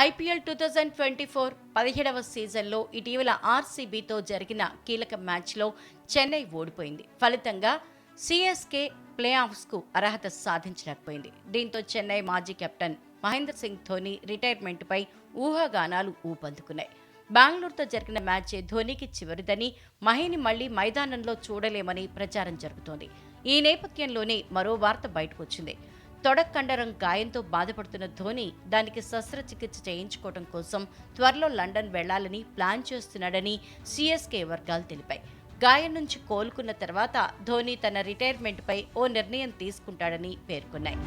IPL two thousand twenty four పదిహేడవ సీజన్లో ఇటీవల ఆర్సీబీతో జరిగిన కీలక మ్యాచ్లో చెన్నై ఓడిపోయింది. ఫలితంగా సిఎస్కే ప్లే ఆఫ్స్కు అర్హత సాధించలేకపోయింది. దీంతో చెన్నై మాజీ కెప్టెన్ మహేంద్ర సింగ్ ధోని రిటైర్మెంట్పై ఊహాగానాలు ఊపందుకున్నాయి. బెంగళూరుతో జరిగిన మ్యాచ్ ధోనికి చివరిదని మహిని మళ్ళీ మైదానంలో చూడలేమని ప్రచారం జరుగుతోంది. ఈ నేపథ్యంలోనే మరో వార్త బయటకొచ్చింది. తొడకండరం గాయంతో బాధపడుతున్న ధోని దానికి శస్త్రచికిత్స చేయించుకోవడం కోసం త్వరలో లండన్ వెళ్ళాలని ప్లాన్ చేస్తున్నాడని సిఎస్కే వర్గాలు తెలిపాయి. గాయం నుంచి కోలుకున్న తర్వాత ధోని తన రిటైర్మెంట్పై ఓ నిర్ణయం తీసుకుంటాడని పేర్కొన్నాయి.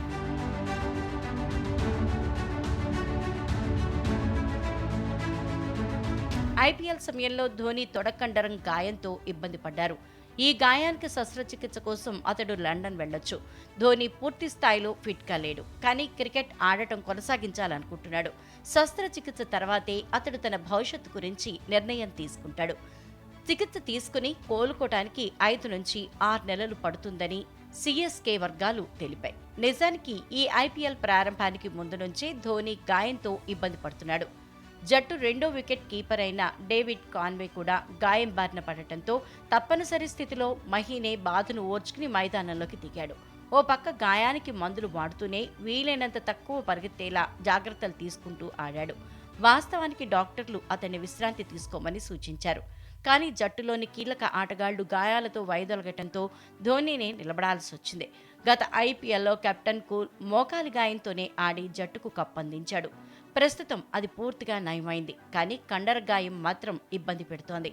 ఐపీఎల్ సమయంలో ధోని తొడకండరం గాయంతో ఇబ్బంది పడ్డారు. ఈ గాయానికి శస్త్రచికిత్స కోసం అతడు లండన్ వెళ్ళొచ్చు. ధోని పూర్తి స్థాయిలో ఫిట్గా లేడు. కానీ క్రికెట్ ఆడటం కొనసాగించాలనుకుంటున్నాడు. శస్త్రచికిత్స తర్వాతే అతడు తన భవిష్యత్తు గురించి నిర్ణయం తీసుకుంటాడు. చికిత్స తీసుకుని కోలుకోవటానికి ఐదు నుంచి ఆరు నెలలు పడుతుందని సిఎస్కే వర్గాలు తెలిపాయి. నిజానికి ఈ ఐపీఎల్ ప్రారంభానికి ముందు నుంచే ధోని గాయంతో ఇబ్బంది పడుతున్నాడు. జట్టు రెండో వికెట్ కీపర్ అయిన డేవిడ్ కాన్వే కూడా గాయం బారిన పడటంతో తప్పనిసరి స్థితిలో మహీనే బాధను ఓర్చుకుని మైదానంలోకి దిగాడు. ఓ పక్క గాయానికి మందులు వాడుతూనే వీలైనంత తక్కువ పరిగెత్తేలా జాగ్రత్తలు తీసుకుంటూ ఆడాడు. వాస్తవానికి డాక్టర్లు అతన్ని విశ్రాంతి తీసుకోమని సూచించారు. కానీ జట్టులోని కీలక ఆటగాళ్ళు గాయాలతో వైదొలగటంతో ధోనీనే నిలబడాల్సి వచ్చింది. గత ఐపీఎల్లో కెప్టెన్ కూల్ మోకాలి గాయంతోనే ఆడి జట్టుకు కప్పందించాడు. ప్రస్తుతం అది పూర్తిగా నయమైంది కానీ కండర గాయం మాత్రం ఇబ్బంది పెడుతోంది.